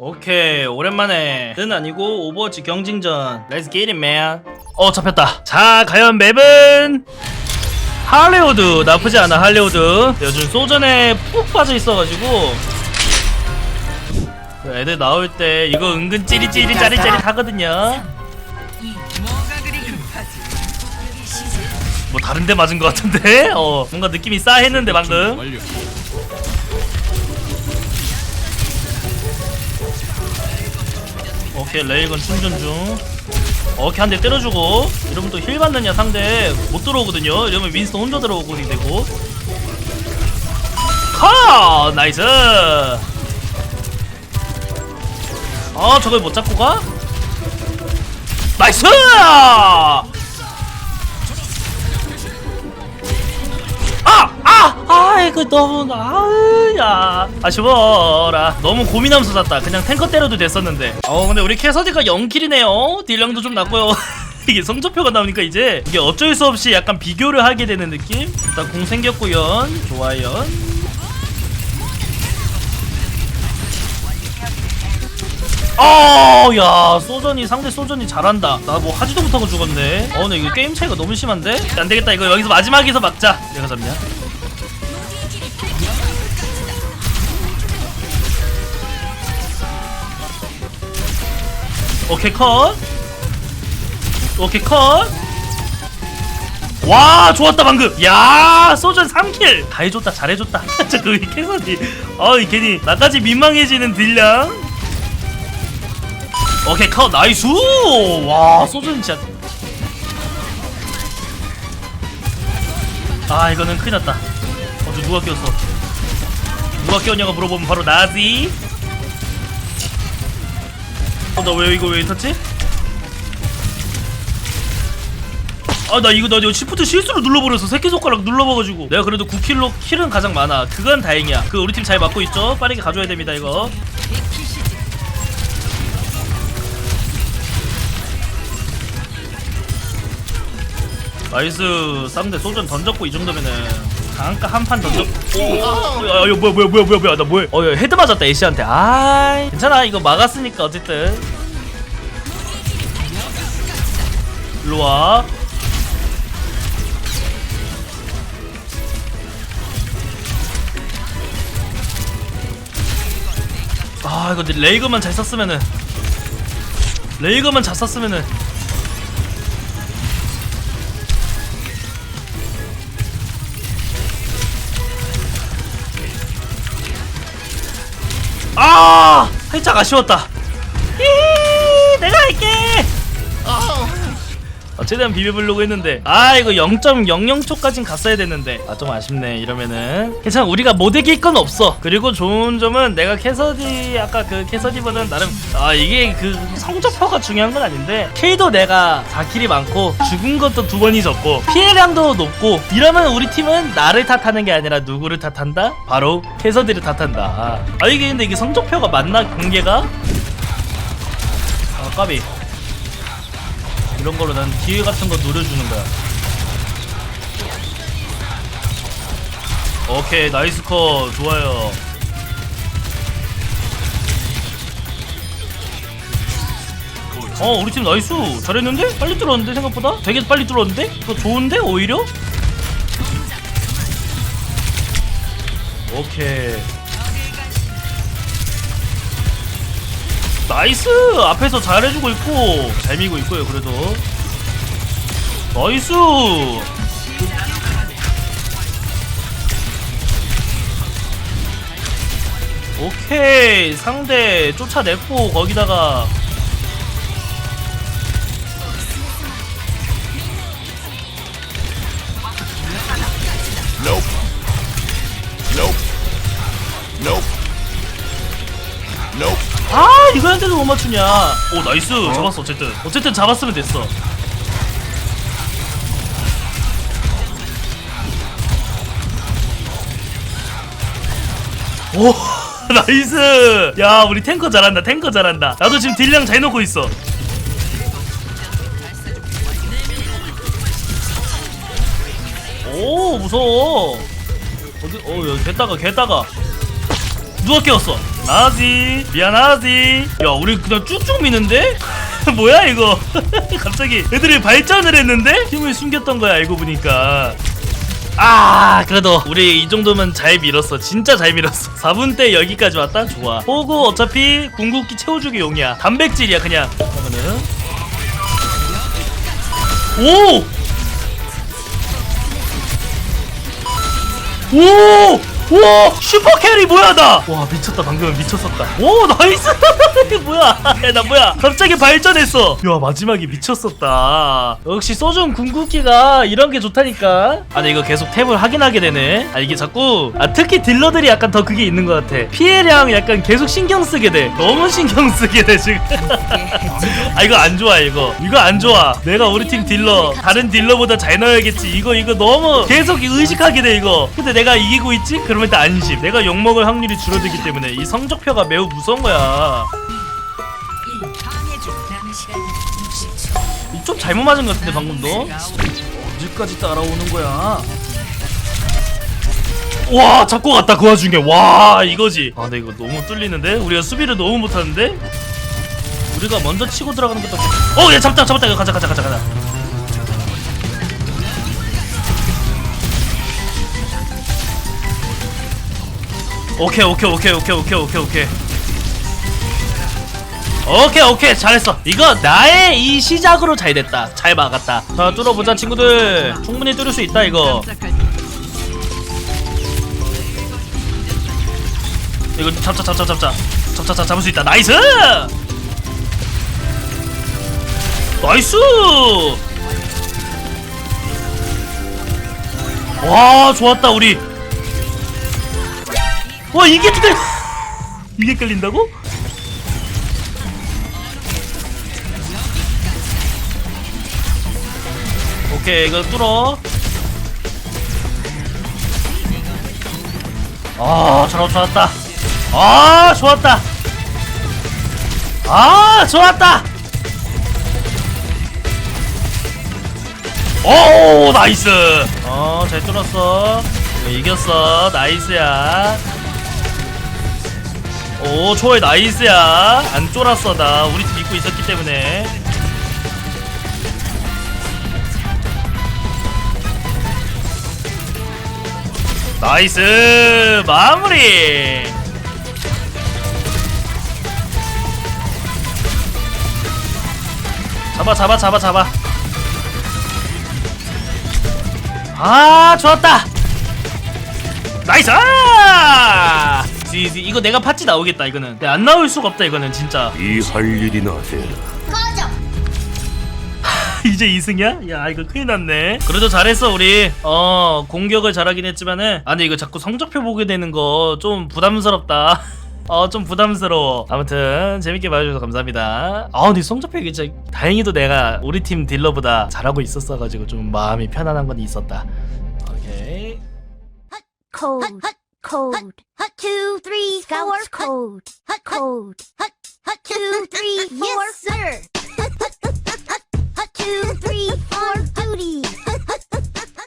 오케이 오랜만에. 는 아니고 오버워치 경징전. Let's get it man. 어 잡혔다. 자 과연 맵은 할리우드. 나쁘지 않아 할리우드. 요즘 소전에 푹 빠져 있어가지고. 그 애들 나올 때 이거 은근 찌릿찌릿 짜릿짜릿 하거든요. 뭐 다른 데 맞은 것 같은데? 어 뭔가 느낌이 싸했는데 방금 오케이 레이건 충전 중. 오케이 한 대 때려주고 이러면 또 힐 받느냐 상대. 못 들어오거든요. 이러면 윈스턴 혼자 들어오게 되고. 컷! 나이스! 아 저걸 못 잡고 가? 나이스 아 이거 너무 아야 아쉬워라 너무 고민하면서 잤다 그냥 탱커 때려도 됐었는데 어 근데 우리 캐서디가 0킬이네요 딜량도 좀 낮고요 이게 성적표가 나오니까 이제 이게 어쩔 수 없이 약간 비교를 하게 되는 느낌 일단 공 생겼고요 좋아요 어, 야, 소전이 상대 소전이 잘한다. 나 뭐 하지도 못하고 죽었네. 어, 근데 이거 게임 차이가 너무 심한데? 안 되겠다. 이거 여기서 마지막에서 막자. 내가 잡냐? 오케이 컷. 오케이 컷. 와 좋았다 방금. 야 소전 3킬. 다 해줬다 잘해줬다. 진짜 그 캐서디. 어이 괜히 나까지 민망해지는 딜량. 오케이 컷. 나이스. 와 소전 진짜. 아 이거는 큰일 났다. 어저 누가 꼈어? 누가 꼈냐고 물어보면 바로 나지. 어 나 왜 이거 왜 탔지? 아 나 이거 나 이거 시프트 실수로 눌러버려서 새끼손가락 눌러봐가지고. 내가 그래도 9킬로 킬은 가장 많아. 그건 다행이야. 그 우리 팀 잘 맞고 있죠? 빠르게 가져야 됩니다 이거. 나이스. 쌈대 소전 던졌고 이 정도면은. 강가 한 판 던졌고. 야 이거 뭐야 뭐야 뭐야 뭐야 뭐야. 나 뭐야 어야 헤드 맞았다 애쉬한테. 아 괜찮아. 이거 막았으니까 어쨌든 일로와. 아 이거 레이거만 잘 썼으면은 레이거만 잘 썼으면은. 아! 살짝 아쉬웠다 어, 최대한 비벼보려고 했는데. 아 이거 0.00초까진 갔어야 됐는데. 아 좀 아쉽네 이러면은. 괜찮아 우리가 못 이길 건 없어. 그리고 좋은 점은 내가 캐서디 아까 그 캐서디보다는 나름 아 이게 그 성적표가 중요한 건 아닌데. K도 내가 4킬이 많고 죽은 것도 두 번이 적고 피해량도 높고 이러면 우리 팀은 나를 탓하는 게 아니라 누구를 탓한다? 바로 캐서디를 탓한다. 아 이게 근데 이게 성적표가 맞나 공개가? 아 까비 이런 걸로 난 기회 같은 거 노려주는 거야. 오케이 나이스 컷. 좋아요. 어 우리 팀 나이스. 잘했는데? 빨리 뚫었는데 생각보다? 되게 빨리 뚫었는데? 더 좋은데 오히려? 오케이 나이스! 앞에서 잘해주고 있고 잘 미고 있고요 그래도. 나이스! 오케이 상대 쫓아냈고 거기다가 이거한테도 못 맞추냐? 오 나이스. 잡았어 어쨌든. 어쨌든 잡았으면 됐어. 오 나이스. 야 우리 탱커 잘한다 탱커 잘한다. 나도 지금 딜량 잘 넣고 있어. 오 무서워. 어디 어 여기 개따가 개따가. 누가 깨웠어 미안하지 미안하지. 야 우리 그냥 쭉쭉 미는데? 뭐야 이거? 갑자기 애들이 발전을 했는데? 힘을 숨겼던 거야 알고 보니까. 아 그래도 우리 이 정도면 잘 밀었어. 진짜 잘 밀었어. 4분 때 여기까지 왔다? 좋아. 호구 어차피 궁극기 채워주기 용이야. 단백질이야 그냥. 그러면은. 오! 오! 오! 슈퍼 캐리 뭐야 나! 와 미쳤다 방금 미쳤었다. 오 나이스! 이게 뭐야? 야, 나 뭐야? 갑자기 발전했어. 야 마지막에 미쳤었다. 역시 소중 궁극기가 이런 게 좋다니까. 아 근데 이거 계속 탭을 확인하게 되네. 아 이게 자꾸 아 특히 딜러들이 약간 더 그게 있는 것 같아. 피해량 약간 계속 신경 쓰게 돼. 너무 신경 쓰게 돼 지금. 아 이거 안 좋아 이거. 이거 안 좋아. 내가 우리 팀 딜러 다른 딜러보다 잘 넣어야겠지. 이거 이거 너무 계속 의식하게 돼 이거. 근데 내가 이기고 있지? 그 러면 일단 안심. 내가 욕먹을 확률이 줄어들기 때문에. 이 성적표가 매우 무서운 거야. 좀 잘못 맞은 것 같은데 방금도? 어디까지 따라오는 거야? 와 잡고 갔다 그 와중에. 와 이거지. 아 근데 이거 너무 뚫리는데? 우리가 수비를 너무 못하는데? 우리가 먼저 치고 들어가는 것도 어얘 잡다 잡았다. 가자 가자 가자 가자 오케이 오케이 오케이 오케이 오케이 오케이 오케이. 오케이 오케이 잘했어. 이거 나의 이 시작으로 잘 됐다. 잘 막았다. 자 뚫어보자 친구들. 충분히 뚫을 수 있다 이거. 이거 잡자 잡자 잡자. 잡자 잡 잡을 수 있다. 나이스! 나이스! 와 좋았다 우리 와 이게 끌 이게 끌린다고? 오케이 이거 뚫어. 아 좋아 좋았다. 아 좋았다. 아 좋았다. 오 나이스. 어잘 뚫었어. 이겼어. 나이스야 오 초에 나이스야. 안 쫄았어 나 우리 팀 믿고 있었기 때문에. 나이스. 마무리. 잡아 잡아 잡아 잡아. 아 좋았다. 나이스 지지 이거 내가 팥지 나오겠다 이거는. 근데 안 나올 수가 없다 이거는 진짜. 이 할 일이나 해라. 이제 2승이야? 야 이거 큰일 났네. 그래도 잘했어 우리. 어 공격을 잘하긴 했지만은. 아 근데 이거 자꾸 성적표 보게 되는 거 좀 부담스럽다. 어 좀 부담스러워. 아무튼 재밌게 봐주셔서 감사합니다. 아 근데 성적표 이게 진짜 다행히도 내가 우리 팀 딜러보다 잘하고 있었어가지고 좀 마음이 편안한 건 있었다. 오케이 code. Hut, two, three, Scouts four. code. Hut, code. Hut, hut, two, three, four. Yes, sir. hut, hut, hut, hut, two, three, four. Duty.